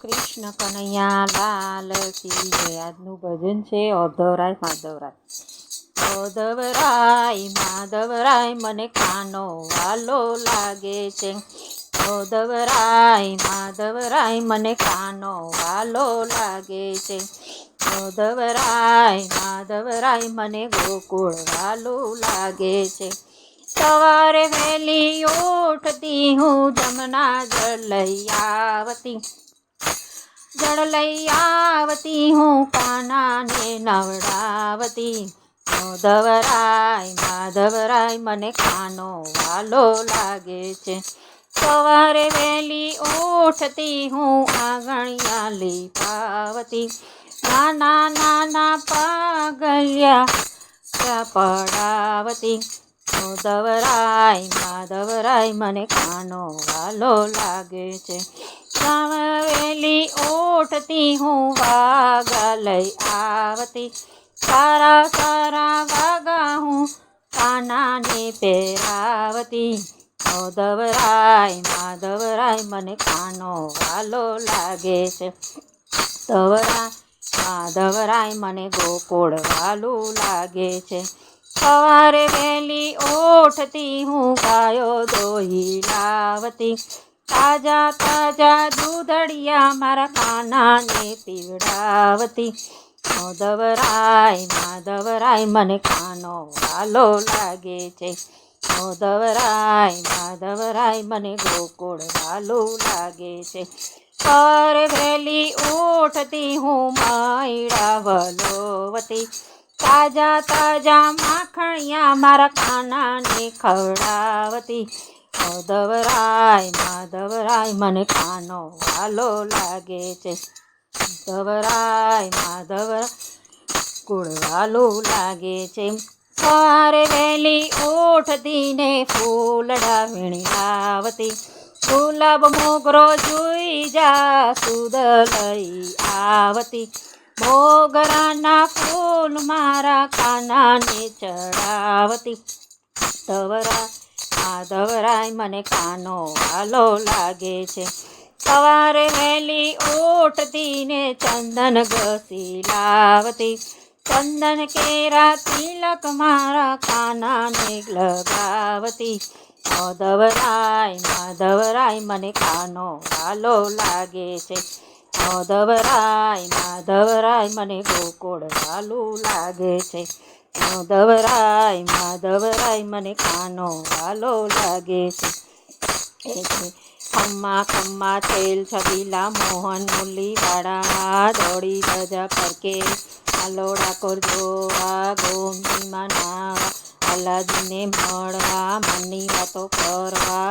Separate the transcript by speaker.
Speaker 1: કૃષ્ણ કનૈયા લાલ કી આજનું ભજન છે ઓધવરાય માધવરાય. ઓધવરાય માધવરાય, મને કાનો વાલો લાગે છે. ઓધવરાય માધવરાય, મને કાનો વાલો લાગે છે. ઓધવરાય માધવરાય, મને ગોકુળ વાલો લાગે છે. સવારે વહેલી ઉઠતી હું જમના જળ લઈ આવતી. જળ લઈ આવતી હું કાનાને નવડાવતી. માધવરાય માધવરાય, મને કાનો વાલો લાગે છે. સવારે વહેલી ઉઠતી હું આંગણિયા લીપાવતી. નાના નાના પાગલિયા પડાવતી. માધવરાય માધવરાય, મને કાનો વાલો લાગે છે. ઉઠતી હું વાગા લઈ આવતી. સારા સારા વાગા હું કાનાને પહેરાવતી. માધવરાય માધવરાય, મને કાનો વાલો લાગે છે. ધવરા, માધવરાય, મને ગોકુળ વાલું લાગે છે. સવારે વહેલી ઓઠતી હું ગાયો દોહી લાવતી. તાજા તાજા દૂધડિયા મારા કાનાને પીવડાવતી. મોદવરાય, માધવરાય, મને કાનો વાલો લાગે છે. મોદવરાય, માધવરાય, મને ગોકુળ વાલો લાગે છે. પર વહેલી ઉઠતી હું માયડા વલોવતી. તાજા તાજા માખણિયા મારા કાનાને ખવડાવતી. માધવરાય માધવરાય, મને કાનો વાલો લાગે છે. ધવરાય માધવરાય કુળવાલો વાલું લાગે છે. સવારે વહેલી ઉઠતી ને ફૂલડા વીણી લાવતી. ગુલાબ મોગરો જોઈ જા, સુદ લઈ આવતી. મોગરાના ફૂલ મારા કાનાને ચડાવતી. ધવરા માધવરાય મને કાનો વાલો લાગે છે. સવારે વહેલી ઉઠતી ને ચંદન ઘસી લાવતી. ચંદન કેરા તિલક મારા કાનાને લગાવતી. માધવરાય માધવરાય મને કાનો વાલો લાગે છે. માધવરાય માધવરાય મને ગોકુળ વાલું લાગે છે. માધવરાય માધવરાય મને કાનો વાલો લાગે છે. ખમ્મા ખમ્મા, તેલ, છબીલા, મોહન, મુરલીવાળા, દોડી ધજા ફરકે ડાકોર જોવા ગોમતીમાં નાવા અલાદીને મળવા, મનની વાતો કરવા.